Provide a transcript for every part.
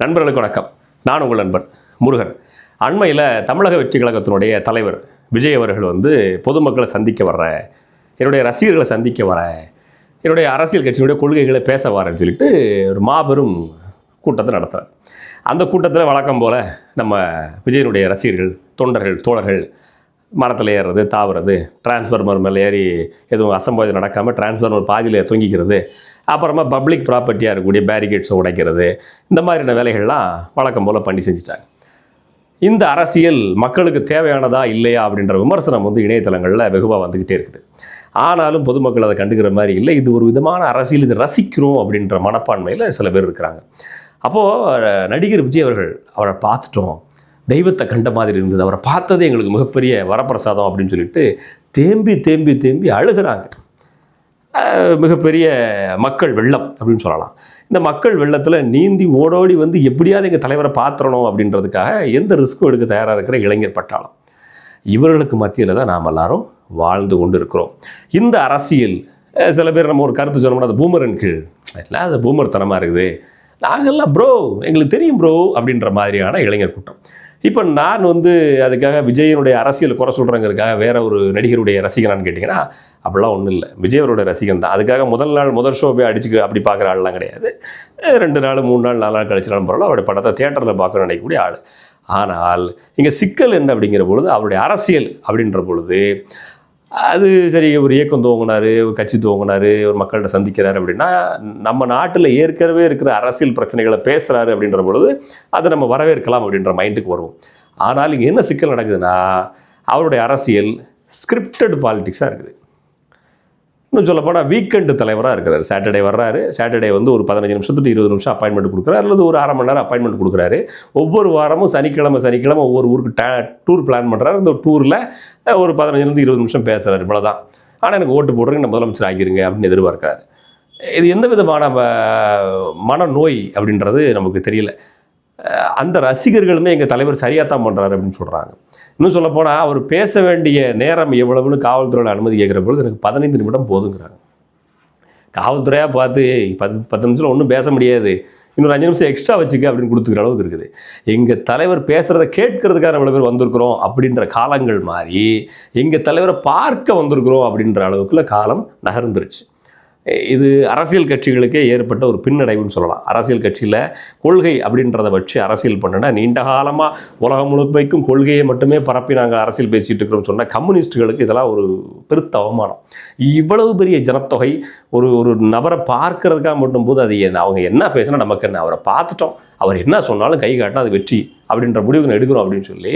நண்பர்களுக்கு வணக்கம். நான் உங்கள் நண்பன் முருகன். அண்மையில் தமிழக வெற்றி கழகத்தினுடைய தலைவர் விஜய் அவர்கள் வந்து பொதுமக்களை சந்திக்க வர்றேன் என்னுடைய ரசிகர்களை சந்திக்க வரேன் என்னுடைய அரசியல் கட்சியினுடைய கொள்கைகளை பேச வரேன்னு சொல்லிட்டு ஒரு மாபெரும் கூட்டத்தை நடத்துகிறார் அந்த கூட்டத்தில் வழக்கம் போல் நம்ம விஜயனுடைய ரசிகர்கள் தொண்டர்கள் தோழர்கள் மரத்தில் ஏறுறது தாவுறது டிரான்ஸ்ஃபார்மர் மேலே ஏறி எதுவும் அசம்பாவிதம் நடக்காமல் டிரான்ஸ்ஃபார்மர் பாதியில் தொங்கிக்கிறது அப்புறமா பப்ளிக் ப்ராப்பர்ட்டியாக இருக்கக்கூடிய பேரிகேட்ஸை உடைக்கிறது இந்த மாதிரியான வேலைகள்லாம் வழக்கம் போல் பண்ணி செஞ்சுட்டாங்க. இந்த அரசியல் மக்களுக்கு தேவையானதா இல்லையா அப்படின்ற விமர்சனம் வந்து இணையதளங்களில் வெகுவாக வந்துக்கிட்டே இருக்குது. ஆனாலும் பொதுமக்கள் அதை கண்டுக்கிற மாதிரி இல்லை. இது ஒரு விதமான அரசியல் இது ரசிக்கிறோம் அப்படின்ற மனப்பான்மையில் சில பேர் இருக்கிறாங்க. அப்போது நடிகர் விஜய் அவர்கள் அவரை பார்த்துட்டோம். தெய்வத்தை கண்ட மாதிரி இருந்தது. அவரை பார்த்ததே எங்களுக்கு மிகப்பெரிய வரப்பிரசாதம் அப்படின்னு சொல்லிட்டு தேம்பி தேம்பி தேம்பி அழுகிறாங்க. மிகப்பெரிய மக்கள் வெள்ளம் அப்படின்னு சொல்லலாம். இந்த மக்கள் வெள்ளத்தில் நீந்தி ஓடோடி வந்து எப்படியாவது எங்கள் தலைவரை பாத்திரணும் அப்படின்றதுக்காக எந்த ரிஸ்க்கும் எடுக்க தயாராக இருக்கிற இளைஞர் பட்டாளம். இவர்களுக்கு மத்தியில் தான் நாம் எல்லாரும் வாழ்ந்து கொண்டு இருக்கிறோம் இந்த அரசியல் சில பேர் நம்ம ஒரு கருத்து சொன்னோம்னா அது பூமரன் கீழ். இல்லை அது பூமர் தனமாக இருக்குது. நாங்கள்லாம் ப்ரோ எங்களுக்கு தெரியும் ப்ரோ அப்படின்ற மாதிரியான இளைஞர் கூட்டம். இப்போ நான் வந்து அதுக்காக விஜயனுடைய அரசியல் குறை சொல்கிறேங்கிறதுக்காக வேற ஒரு நடிகருடைய ரசிகனான்னு கேட்டிங்கன்னா அப்படிலாம் ஒன்றும் இல்லை. விஜய் அவரோட ரசிகன் தான். அதுக்காக முதல் நாள் முதல் ஷோ போய் அடிச்சு அப்படி பார்க்குற ஆள்லாம் கிடையாது. ரெண்டு நாள் மூணு நாள் நாலு நாள் கழிச்சினாலும் பரவாயில்ல அவருடைய படத்தை தேட்டரில் பார்க்க நினைக்கக்கூடிய ஆள். ஆனால் இங்கே சிக்கல் என்ன அப்படிங்கிற பொழுது அவருடைய அரசியல் அப்படின்ற பொழுது அது சரி ஒரு இயக்கம் துவங்கினாரு ஒரு கட்சி துவங்கினாரு ஒரு மக்கள்கிட்ட சந்திக்கிறாரு அப்படின்னா நம்ம நாட்டில் ஏற்கனவே இருக்கிற அரசியல் பிரச்சனைகளை பேசுகிறாரு அப்படின்ற பொழுது அதை நம்ம வரவேற்கலாம் அப்படின்ற மைண்டுக்கு வருவோம். ஆனால் இங்கே என்ன சிக்கல் நடக்குதுன்னா அவருடைய அரசியல் ஸ்கிரிப்டட் பாலிட்டிக்ஸாக இருக்குது. இன்னும் சொல்லப்போனால் வீக்கெண்டு தலைவராக இருக்கிறார். சாட்டர்டே வர்றாரு. சாட்டர்டே வந்து ஒரு பதினஞ்சு நிமிஷத்துக்கு இருபது நிமிஷம் அப்பாயின்மெண்ட் கொடுக்குறாரு. அல்லது ஒரு அரை மணி நேரம் அப்பாயின்மெண்ட் கொடுக்குறாரு. ஒவ்வொரு வாரமும் சனிக்கிழமை சனிக்கிழமை ஒவ்வொரு ஊருக்கு டே டூர் பிளான் பண்ணுறாரு அந்த டூரில் ஒரு பதினஞ்சுலேருந்து இருபது நிமிஷம் பேசுகிறாரு இவ்வளோதான் ஆனால் எனக்கு ஓட்டு போடுறேங்க நான் முதலமைச்சர் ஆகிருங்க அப்படின்னு எதிர்பார்க்குறாரு. இது எந்த விதமான மனநோய் அப்படின்றது நமக்கு தெரியல. அந்த ரசிகர்களுமே எங்கள் தலைவர் சரியாக தான் பண்ணுறாரு அப்படின்னு சொல்கிறாங்க இன்னும் சொல்ல போனால் அவர் பேச வேண்டிய நேரம் எவ்வளவுன்னு காவல்துறையில் அனுமதி கேட்குற பொழுது எனக்கு பதினைந்து நிமிடம் போதுங்கிறாங்க. காவல்துறையாக பார்த்து பத்து பத்து நிமிஷம் ஒன்றும் பேச முடியாது. இன்னொரு அஞ்சு நிமிஷம் எக்ஸ்ட்ரா வச்சுக்க அப்படின்னு கொடுத்துக்கிற அளவுக்கு இருக்குது. எங்கள் தலைவர் பேசுகிறத கேட்கறதுக்காக இவ்வளோ பேர் வந்திருக்கிறோம் அப்படின்ற காலங்கள் மாறி எங்கள் தலைவரை பார்க்க வந்திருக்கிறோம் அப்படின்ற அளவுக்குள்ள காலம் நகர்ந்துருச்சு. இது அரசியல் கட்சிகளுக்கே ஏற்பட்ட ஒரு பின்னடைவுன்னு சொல்லலாம். அரசியல் கட்சியில் கொள்கை அப்படின்றத வச்சு அரசியல் பண்ணுனா நீண்ட காலமாக உலகம் முழுமைக்கும் கொள்கையை மட்டுமே பரப்பி நாங்கள் அரசியல் பேசிகிட்டு இருக்கிறோம்னு சொன்னால் கம்யூனிஸ்ட்டுகளுக்கு இதெல்லாம் ஒரு பெருத்த அவமானம். இவ்வளவு பெரிய ஜனத்தொகை ஒரு ஒரு நபரை பார்க்கறதுக்காக மட்டும் போது அது என்ன அவங்க என்ன பேசினா நமக்கு என்ன அவரை பார்த்துட்டோம். அவர் என்ன சொன்னாலும் கை காட்டினா அது வெற்றி அப்படின்ற முடிவுகள் எடுக்கிறோம் அப்படின்னு சொல்லி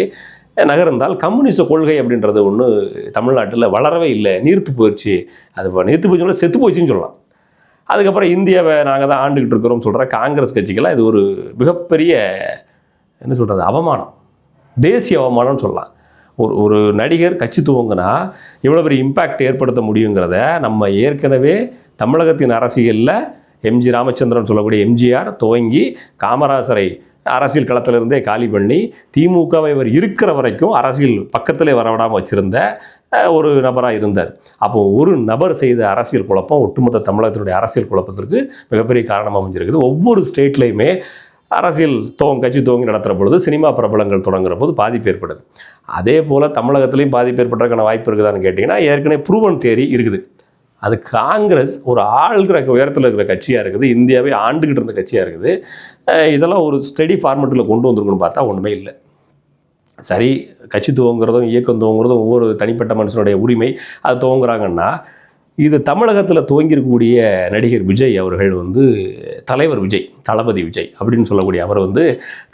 நகர்ந்தால் கம்யூனிச கொள்கை அப்படின்றது ஒன்று தமிழ்நாட்டில் வளரவே இல்லை. நீர்த்து போயிடுச்சு. அது நீர்த்து போச்சுன்னா செத்து போச்சுன்னு சொல்லலாம். அதுக்கப்புறம் இந்தியாவை நாங்கள் தான் ஆண்டுகிட்டு இருக்கிறோம் சொல்கிற காங்கிரஸ் கட்சிக்கெல்லாம் இது ஒரு மிகப்பெரிய என்ன சொல்கிறது அவமானம். தேசிய அவமானம்னு சொல்லலாம். ஒரு ஒரு நடிகர் கட்சி துவங்கினா எவ்வளோ பெரிய இம்பேக்ட் ஏற்படுத்த முடியுங்கிறத நம்ம ஏற்கனவே தமிழகத்தின் அரசியலில் எம்ஜி ராமச்சந்திரன் சொல்லக்கூடிய எம்ஜிஆர் துவங்கி காமராசரை அரசியல் களத்திலிருந்தே காலி பண்ணி திமுகவை இவர் இருக்கிற வரைக்கும் அரசியல் பக்கத்திலே வரவிடாமல் வச்சுருந்த ஒரு நபராக இருந்தார். அப்போ ஒரு நபர் செய்த அரசியல் குழப்பம் ஒட்டுமொத்த தமிழகத்தினுடைய அரசியல் குழப்பத்திற்கு மிகப்பெரிய காரணமாக அமைஞ்சிருக்குது. ஒவ்வொரு ஸ்டேட்லேயுமே அரசியல் தோங்க கட்சி தோங்கி நடத்துகிற பொழுது சினிமா பிரபலங்கள் தொடங்குற போது பாதிப்பு ஏற்படுது. அதே போல் தமிழகத்திலையும் பாதிப்பு ஏற்படுறதுக்கான வாய்ப்பு இருக்குதான்னு கேட்டிங்கன்னா ஏற்கனவே ப்ரூவன் தேரி இருக்குது. அது காங்கிரஸ் ஒரு ஆள்கிற உயரத்தில் இருக்கிற கட்சியாக இருக்குது. இந்தியாவே ஆண்டுகிட்டு இருந்த கட்சியாக இருக்குது. இதெல்லாம் ஒரு ஸ்டடி ஃபார்மெட்டில் கொண்டு வந்திருக்குன்னு பார்த்தா ஒன்றுமே இல்லை. சரி கட்சி துவங்குறதும் இயக்கம் துவங்குறதும் ஒவ்வொரு தனிப்பட்ட மனுஷனுடைய உரிமை. அது துவங்குறாங்கன்னா இது தமிழகத்தில் துவங்கியிருக்கக்கூடிய நடிகர் விஜய் அவர்கள் வந்து தலைவர் விஜய் தளபதி விஜய் அப்படின்னு சொல்லக்கூடிய அவர் வந்து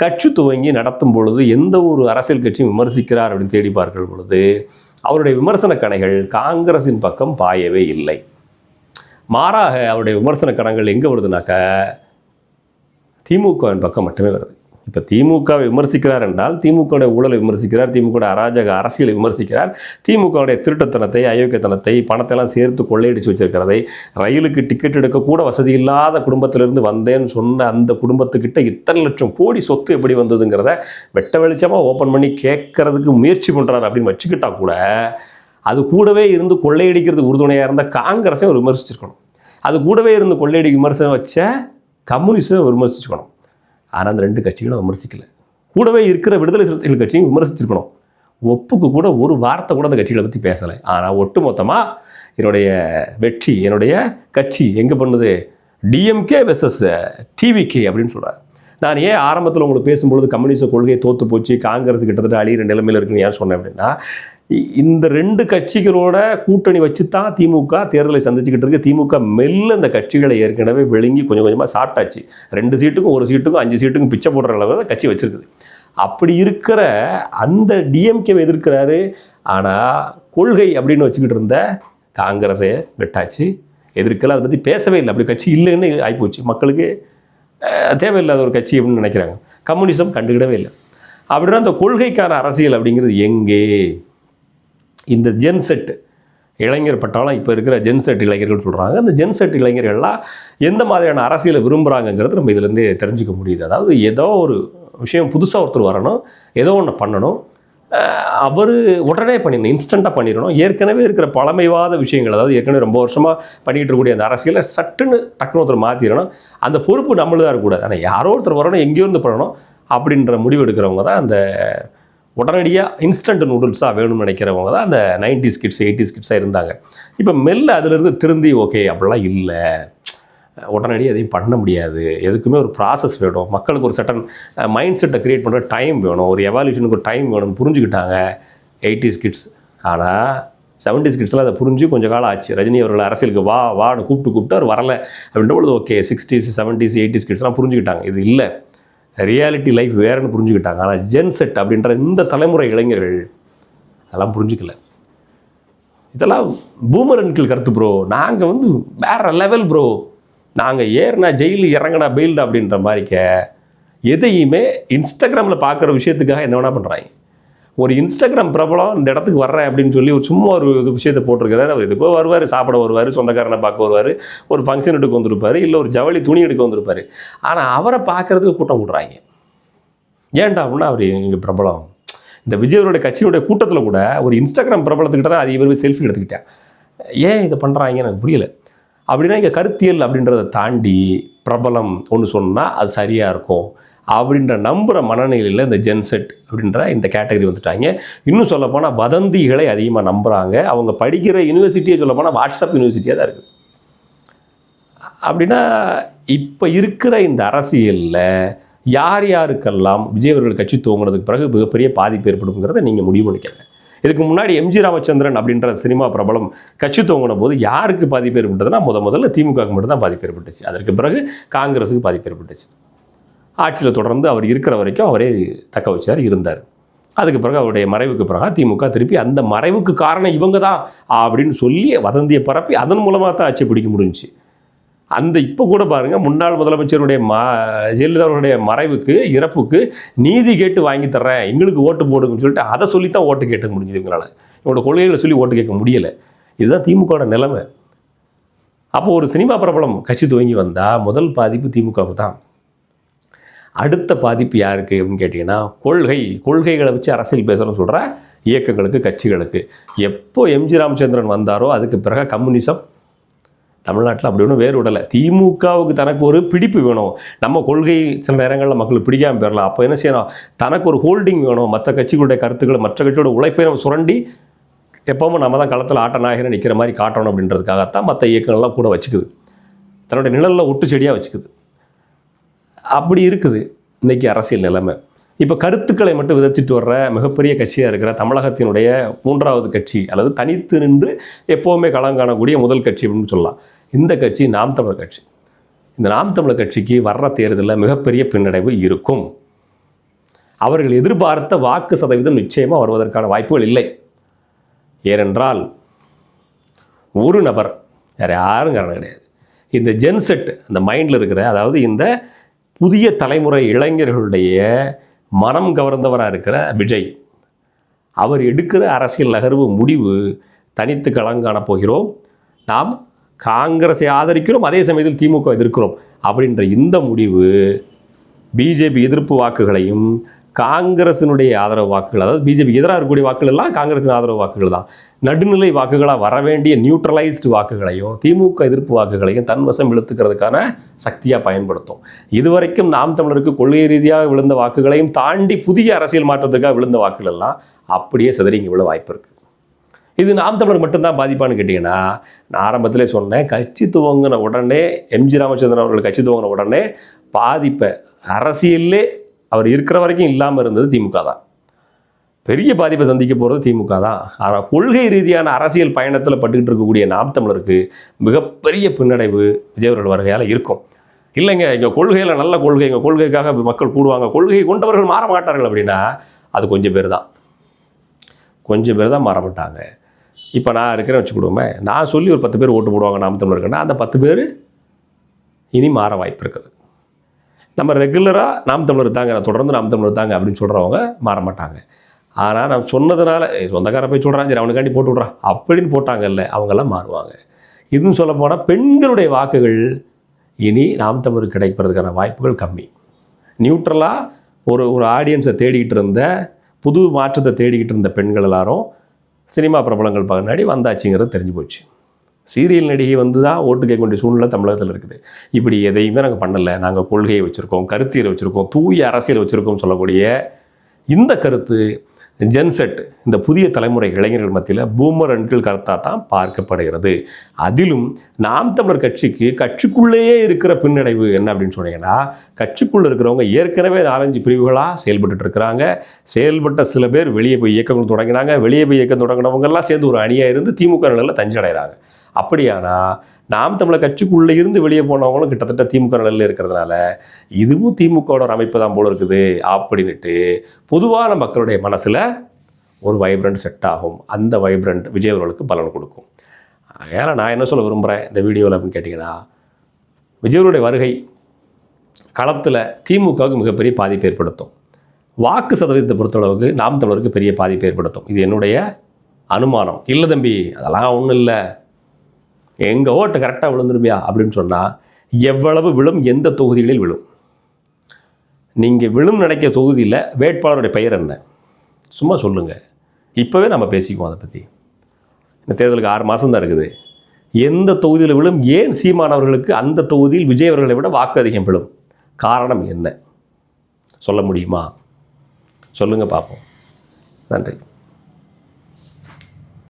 கட்சி துவங்கி நடத்தும் பொழுது எந்த ஒரு அரசியல் கட்சியும் விமர்சிக்கிறார் அப்படின்னு தேடி பார்க்கிற பொழுது அவருடைய விமர்சன கணைகள் காங்கிரஸின் பக்கம் பாயவே இல்லை. மாறாக அவருடைய விமர்சன கணங்கள் எங்கே வருதுனாக்க திமுகவின் பக்கம் மட்டுமே வருது. இப்போ திமுகவை விமர்சிக்கிறார் என்றால் திமுகவுடைய ஊழலை விமர்சிக்கிறார் திமுக அராஜக அரசியலை விமர்சிக்கிறார். திமுகவுடைய திருட்டுத்தனத்தை அயோக்கியத்தனத்தை பணத்தெல்லாம் சேர்த்து கொள்ளையடிச்சு வச்சிருக்கிறதை ரயிலுக்கு டிக்கெட் எடுக்க கூட வசதி இல்லாத குடும்பத்திலிருந்து வந்தேன்னு சொன்ன அந்த குடும்பத்துக்கிட்ட இத்தனை லட்சம் கோடி சொத்து எப்படி வந்ததுங்கிறத வெட்ட வெளிச்சமாக ஓப்பன் பண்ணி கேட்கறதுக்கு முயற்சி பண்ணுறாரு அப்படின்னு வச்சுக்கிட்டா கூட அது கூடவே இருந்து கொள்ளையடிக்கிறது உறுதுணையாக இருந்த காங்கிரஸையும் விமர்சிச்சிருக்கணும். அது கூடவே இருந்து கொள்ளையடி விமர்சனம் வச்ச கம்யூனிஸ்டையும் விமர்சிச்சுக்கணும். ஆனால் அந்த ரெண்டு கட்சிகளும் விமர்சிக்கலை. கூடவே இருக்கிற விடுதலை சிறுத்தைகள் கட்சியும் விமர்சிச்சிருக்கணும். ஒப்புக்கு கூட ஒரு வார்த்தை கூட அந்த கட்சிகளை பற்றி பேசலை. ஆனால் ஒட்டு மொத்தமாக என்னுடைய வெற்றி என்னுடைய கட்சி எங்கே பண்ணுது? டிஎம்கே வெர்சஸ் டிவிகே அப்படின்னு சொல்கிறார் நான் ஏன் ஆரம்பத்தில் உங்களுக்கு பேசும்பொழுது கம்யூனிஸ்ட் கொள்கை தோற்று போச்சு காங்கிரஸ் கிட்டத்தட்ட அழியிற நிலைமையில் இருக்குன்னு ஏன் சொன்னேன் அப்படின்னா இந்த ரெண்டு கட்சிகளோட கூட்டணி வச்சு தான் திமுக தேர்தலை சந்திச்சுக்கிட்டு இருக்கு. திமுக மெல்ல இந்த கட்சிகளை ஏற்கனவே விழுங்கி கொஞ்சம் கொஞ்சமாக சாப்பிட்டாச்சு. ரெண்டு சீட்டுக்கும் ஒரு சீட்டுக்கும் அஞ்சு சீட்டுக்கும் பிச்சை போடுற அளவு தான் கட்சி வச்சிருக்குது. அப்படி இருக்கிற அந்த டிஎம்கேவை எதிர்க்கிறாரு. ஆனால் கொள்கை அப்படின்னு வச்சுக்கிட்டு இருந்த காங்கிரஸை வெட்டாச்சு. எதிர்க்கல அதை பற்றி பேசவே இல்லை. அப்படி கட்சி இல்லைன்னு ஆகிப்போச்சு மக்களுக்கு தேவையில்லாத ஒரு கட்சி அப்படின்னு நினைக்கிறாங்க. கம்யூனிசம் கண்டுக்கிடவே இல்லை. அப்படின்னா அந்த கொள்கைக்கான அரசியல் அப்படிங்கிறது எங்கே? இந்த ஜென்செட் இளைஞர் பட்டாலும் இப்போ இருக்கிற ஜென்செட் இளைஞர்கள் சொல்கிறாங்க அந்த ஜென்செட் இளைஞர்கள்லாம் எந்த மாதிரியான அரசியலை விரும்புகிறாங்கங்கிறது நம்ம இதுலேருந்தே தெரிஞ்சுக்க முடியுது. அதாவது ஏதோ ஒரு விஷயம் புதுசாக ஒருத்தர் வரணும் ஏதோ ஒன்று பண்ணணும். அவர் உடனே பண்ணிடணும் இன்ஸ்டண்ட்டாக பண்ணிடணும். ஏற்கனவே இருக்கிற பழமைவாத விஷயங்கள் அதாவது ஏற்கனவே ரொம்ப வருஷமாக பண்ணிகிட்டு இருக்கக்கூடிய அந்த அரசியலை சட்டுன்னு டக்குனு ஒருத்தர் மாற்றிடணும் அந்த பொறுப்பு நம்மளுதாக இருக்கக்கூடாது. ஆனால் யாரோ ஒருத்தர் வரணும் எங்கேயோ இருந்து பண்ணணும் அப்படின்ற முடிவு எடுக்கிறவங்க தான் அந்த உடனடியாக இன்ஸ்டன்ட் நூடுல்ஸாக வேணும்னு நினைக்கிறவங்க தான் அந்த நைன்டிஸ் கிட்ஸ் எயிட்டிஸ் கிட்ஸாக இருந்தாங்க. இப்போ மெல்ல அதிலிருந்து திருந்தி ஓகே அப்படிலாம் இல்லை. உடனடியாக எதையும் பண்ண முடியாது. எதுக்குமே ஒரு ப்ராசஸ் வேணும். மக்களுக்கு ஒரு சட்டன் மைண்ட் செட்டை க்ரியேட் பண்ணுற டைம் வேணும். ஒரு எவால்யூஷனுக்கு ஒரு டைம் வேணும்னு புரிஞ்சுக்கிட்டாங்க எயிட்டிஸ் கிட்ஸ் ஆனால் செவன்டிஸ் கிட்ஸ்லாம் அதை புரிஞ்சு கொஞ்சம் காலம் ஆச்சு. ரஜினி அவர்கள் அரசியலுக்கு வா வான்னு கூப்பிட்டு கூப்பிட்டு அவர் வரல அப்படின்ற பொழுது ஓகே சிக்ஸ்டீஸ் செவன்டிஸ் எயிட்டிஸ் கிட்ஸ்லாம் புரிஞ்சுக்கிட்டாங்க. இது இல்லை. ரியாலிட்டி லைஃப் வேறுன்னு புரிஞ்சுக்கிட்டாங்க. ஆனால் ஜென் செட் அப்படின்ற இந்த தலைமுறை இளைஞர்கள் அதெல்லாம் புரிஞ்சுக்கல. இதெல்லாம் பூமர் அன்கிள் கருத்து ப்ரோ நாங்கள் வந்து வேற லெவல் ப்ரோ நாங்கள் ஏறினா ஜெயில் இறங்கினா பெயில்டு அப்படின்ற மாதிரிக்க எதையுமே இன்ஸ்டாகிராமில் பார்க்குற விஷயத்துக்காக என்ன வேணால் பண்ணுறாங்க ஒரு இன்ஸ்டாகிராம் பிரபலம் இந்த இடத்துக்கு வர்றேன் அப்படின்னு சொல்லி ஒரு சும்மா ஒரு இது விஷயத்தை போட்டிருக்காரு அவர் இதுக்கோ வருவார் சாப்பிட வருவார் சொந்தக்காரனை பார்க்க வருவார் ஒரு ஃபங்க்ஷன் எடுக்க வந்திருப்பார் இல்லை ஒரு ஜவுளி துணி எடுக்க வந்திருப்பார். ஆனால் அவரை பார்க்குறதுக்கு கூட்டம் விட்றாங்க ஏன்டா அப்படின்னா அவர் இங்கே பிரபலம். இந்த விஜயவருடைய கட்சியினுடைய கூட்டத்தில் கூட ஒரு இன்ஸ்டாகிராம் பிரபலத்துக்கிட்ட தான் அதிக பேர் செல்ஃபி எடுத்துக்கிட்டேன். ஏன் இதை பண்ணுறாங்க எனக்கு புரியல. அப்படின்னா இங்கே கருத்தியல் அப்படின்றத தாண்டி பிரபலம் ஒன்று சொன்னால் அது சரியாக இருக்கும். அப்படின்ற நம்புகிற மனநிலையில் இந்த ஜென்செட் அப்படின்ற இந்த கேட்டகரி வந்துட்டாங்க. இன்னும் சொல்லப்போனால் வதந்திகளை அதிகமாக நம்புகிறாங்க அவங்க படிக்கிற யூனிவர்சிட்டியே சொல்லப்போனால் வாட்ஸ்அப் யூனிவர்சிட்டியாக தான் இருக்குது அப்படின்னா இப்போ இருக்கிற இந்த அரசியலில் யார் யாருக்கெல்லாம் விஜய் அவர்கள் கட்சி துவங்கினதுக்கு பிறகு மிகப்பெரிய பாதிப்பு ஏற்படுங்கிறத நீங்கள் முடிவு பண்ணிக்கங்க. இதுக்கு முன்னாடி எம்ஜி ராமச்சந்திரன் அப்படின்ற சினிமா பிரபலம் கட்சி துவங்கின போது யாருக்கு பாதிப்பு ஏற்பட்டதுன்னா முத முதல்ல திமுகவுக்கு மட்டும்தான் பாதிப்பு ஏற்பட்டுச்சு. அதற்கு பிறகு காங்கிரஸுக்கு பாதிப்பு ஏற்பட்டுச்சு. ஆட்சியில் தொடர்ந்து அவர் இருக்கிற வரைக்கும் அவரே தக்க வச்சார் இருந்தார். அதுக்கு பிறகு அவருடைய மறைவுக்கு பிறகு திமுக திருப்பி அந்த மறைவுக்கு காரணம் இவங்க தான் அப்படின்னு சொல்லி வதந்தியை பரப்பி அதன் மூலமாக தான் ஆட்சி பிடிக்க முடிஞ்சுச்சு. அந்த இப்போ கூட பாருங்கள் முன்னாள் முதலமைச்சருடைய மா ஜெயலலிதாவுடைய மறைவுக்கு இறப்புக்கு நீதி கேட்டு வாங்கி தர்றேன் எங்களுக்கு ஓட்டு போடுங்கன்னு சொல்லிட்டு அதை சொல்லி தான் ஓட்டு கேட்க முடிஞ்சது எங்களால் இவங்களோட கொள்கைகளை சொல்லி ஓட்டு கேட்க முடியலை. இதுதான் திமுகவோட நிலைமை. அப்போ ஒரு சினிமா பிரபலம் கட்சி துவங்கி வந்தால் முதல் பாதிப்பு திமுகவுக்கு தான். அடுத்த பாதிப்பு யாருக்கு அப்படின்னு கேட்டிங்கன்னா கொள்கை கொள்கைகளை வச்சு அரசியல் பேசுகிறோம்னு சொல்கிற இயக்கங்களுக்கு கட்சிகளுக்கு. எப்போ எம்ஜி ராமச்சந்திரன் வந்தாரோ அதுக்கு பிறகு கம்யூனிசம். தமிழ்நாட்டில் அப்படி ஒன்றும் வேறு விடலை திமுகவுக்கு தனக்கு ஒரு பிடிப்பு வேணும். நம்ம கொள்கை சில நேரங்களில் மக்களுக்கு பிடிக்காமல் போயிடலாம். அப்போ என்ன செய்யணும்? தனக்கு ஒரு ஹோல்டிங் வேணும். மற்ற கட்சிகளுடைய கருத்துக்களை மற்ற கட்சியோட உழைப்பை நம்ம சுரண்டி எப்பவும் நம்ம தான் களத்தில் ஆட்ட நாயகனை நிற்கிற மாதிரி காட்டணும் அப்படின்றதுக்காகத்தான் மற்ற இயக்கங்கள்லாம் கூட வச்சுக்குது. தன்னுடைய நிழலில் ஒட்டு செடியாக வச்சுக்குது. அப்படி இருக்குது இன்றைக்கி அரசியல் நிலைமை. இப்போ கருத்துக்களை மட்டும் விதைச்சிட்டு வர்ற மிகப்பெரிய கட்சியாக இருக்கிற தமிழகத்தினுடைய மூன்றாவது கட்சி அல்லது தனித்து நின்று எப்போவுமே களம் காணக்கூடிய முதல் கட்சி அப்படின்னு சொல்லலாம். இந்த கட்சி நாம் தமிழர் கட்சி. இந்த நாம் தமிழர் கட்சிக்கு வர்ற தேர்தலில் மிகப்பெரிய பின்னடைவு இருக்கும். அவர்கள் எதிர்பார்த்த வாக்கு சதவீதம் நிச்சயமாக வருவதற்கான வாய்ப்புகள் இல்லை. ஏனென்றால் ஒரு நபர் வேறு யாரும் காரணம் கிடையாது. இந்த ஜென்செட் அந்த மைண்டில் இருக்கிற அதாவது இந்த புதிய தலைமுறை இளைஞர்களுடைய மனம் கவர்ந்தவராக இருக்கிற விஜய். அவர் எடுக்கிற அரசியல் நகர்வு முடிவு தனித்து களங்காண போகிறோம். நாம் காங்கிரஸை ஆதரிக்கிறோம் அதே சமயத்தில் திமுக எதிர்க்கிறோம். அப்படின்ற இந்த முடிவு பிஜேபி எதிர்ப்பு வாக்குகளையும் காங்கிரஸினுடைய ஆதரவு வாக்குகள் அதாவது பிஜேபி எதிராக இருக்கக்கூடிய வாக்குகள் எல்லாம் காங்கிரஸின் ஆதரவு வாக்குகள் தான். நடுநிலை வாக்குகளாக வர வேண்டிய நியூட்ரலைஸ்டு வாக்குகளையும் திமுக எதிர்ப்பு வாக்குகளையும் தன்வசம் இழுத்துக்கிறதுக்கான சக்தியாக பயன்படுத்தும். இதுவரைக்கும் நாம் தமிழருக்கு கொள்கை ரீதியாக விழுந்த வாக்குகளையும் தாண்டி புதிய அரசியல் மாற்றத்துக்காக விழுந்த வாக்குகள் எல்லாம் அப்படியே சிதறிங்க விழ வாய்ப்பு இருக்குது இது நாம் தமிழர் மட்டும்தான் பாதிப்பான்னு கேட்டிங்கன்னா நான் ஆரம்பத்திலே சொன்னேன் கட்சி துவங்கின உடனே எம்ஜி ராமச்சந்திரன் அவர்கள் கட்சி துவங்கின உடனே பாதிப்பை அரசியல்லே அவர் இருக்கிற வரைக்கும் இல்லாமல் இருந்தது திமுக தான். பெரிய பாதிப்பை சந்திக்க போகிறது திமுக தான். ஆனால் கொள்கை ரீதியான அரசியல் பயணத்தில் பட்டுக்கிட்டு இருக்கக்கூடிய நாம் தமிழருக்கு மிகப்பெரிய பின்னடைவு விஜய் அவர்கள் வருகையால் இருக்கும். இல்லைங்க எங்கள் கொள்கையில் நல்ல கொள்கை எங்கள் கொள்கைக்காக மக்கள் கூடுவாங்க. கொள்கை கொண்டவர்கள் மாற மாட்டார்கள் அப்படின்னா அது கொஞ்சம் பேர் தான். கொஞ்சம் பேர் தான் மாற மாட்டாங்க. இப்போ நான் இருக்கிறேன் வச்சுக்கிடுவோமே நான் சொல்லி ஒரு பத்து பேர் ஓட்டு போடுவாங்க நாம் தமிழருக்குன்னா அந்த பத்து பேர் இனி மாற வாய்ப்பு இருக்குது. நம்ம ரெகுலராக நாம் தமிழர் தாங்க நான் தொடர்ந்து நாம் தமிழர் தாங்க அப்படின்னு சொல்கிறவங்க மாற மாட்டாங்க ஆனால் நான் சொன்னதுனால சொந்தக்காரன் போய் சொல்கிறான் சரி அவனுக்காண்டி போட்டு விட்றான் அப்படின்னு போட்டாங்கல்ல அவங்கெல்லாம் மாறுவாங்க. இதுன்னு சொல்ல போனால் பெண்களுடைய வாக்குகள் இனி நாம் தமிழர் கிடைப்பதற்கான வாய்ப்புகள் கம்மி. நியூட்ரலாக ஒரு ஒரு ஆடியன்ஸை தேடிக்கிட்டு இருந்த புது மாற்றத்தை தேடிக்கிட்டு இருந்த பெண்கள் எல்லாரும் சினிமா பிரபலங்கள் பின்னாடி வந்தாச்சுங்கிறது தெரிஞ்சு போச்சு. சீரியல் நடிகை வந்து தான் ஓட்டு கேட்க வேண்டிய சூழ்நிலை தமிழகத்தில் இருக்குது. இப்படி எதையுமே நாங்கள் பண்ணலை. நாங்கள் கொள்கையை வச்சுருக்கோம் கருத்தியலை வச்சுருக்கோம் தூய அரசியல் வச்சுருக்கோம் சொல்லக்கூடிய இந்த கருத்து ஜென்செட் இந்த புதிய தலைமுறை இளைஞர்கள் மத்தியில் பூமர் அன்கள் கருத்தாக தான் பார்க்கப்படுகிறது. அதிலும் நாம் தமிழர் கட்சிக்கு கட்சிக்குள்ளேயே இருக்கிற பின்னடைவு என்ன அப்படின்னு சொன்னீங்கன்னா கட்சிக்குள்ளே இருக்கிறவங்க ஏற்கனவே நாலஞ்சு பிரிவுகளாக செயல்பட்டுட்டு இருக்கிறாங்க. செயல்பட்ட சில பேர் வெளியே போய் இயக்கங்கள் தொடங்கினாங்க. வெளியே போய் இயக்கம் தொடங்கினவங்கெல்லாம் சேர்ந்து ஒரு அணியாக இருந்து திமுக நிலையில் தஞ்சடைகிறாங்க அப்படியானா நாம் தமிழர் கட்சிக்குள்ளே இருந்து வெளியே போனவங்களும் கிட்டத்தட்ட திமுக நிலையில் இருக்கிறதுனால இதுவும் திமுகவோட ஒரு அமைப்பு தான் போல இருக்குது அப்படின்ட்டு பொதுவான மக்களுடைய மனசில் ஒரு வைப்ரண்ட் செட் ஆகும். அந்த வைப்ரண்ட் விஜய் அவர்களுக்கு பலன் கொடுக்கும். அதனால் நான் என்ன சொல்ல விரும்புகிறேன் இந்த வீடியோவில் அப்படின்னு கேட்டிங்கன்னா விஜயவருடைய வருகை களத்தில் திமுகவுக்கு மிகப்பெரிய பாதிப்பு ஏற்படுத்தும். வாக்கு சதவீதத்தை பொறுத்தளவுக்கு நாம் தமிழருக்கு பெரிய பாதிப்பு ஏற்படுத்தும். இது என்னுடைய அனுமானம். இல்லை தம்பி அதெல்லாம் ஒன்றும் இல்லை. எங்கள் ஓட்டு கரெக்டாக விழுந்துருமியா? அப்படின்னு சொன்னால் எவ்வளவு விழும் எந்த தொகுதிகளில் விழும்? நீங்கள் விழும் நினைக்கிற தொகுதியில் வேட்பாளருடைய பெயர் என்ன? சும்மா சொல்லுங்கள் இப்போவே நம்ம பேசிக்குவோம் அதை பற்றி இந்த தேர்தலுக்கு ஆறு மாதம் தான் இருக்குது. எந்த தொகுதியில் விழும்? ஏன் சீமானவர்களுக்கு அந்த தொகுதியில் விஜய் அவர்களை விட வாக்கு அதிகம் விழும்? காரணம் என்ன? சொல்ல முடியுமா? சொல்லுங்கள் பார்ப்போம். நன்றி.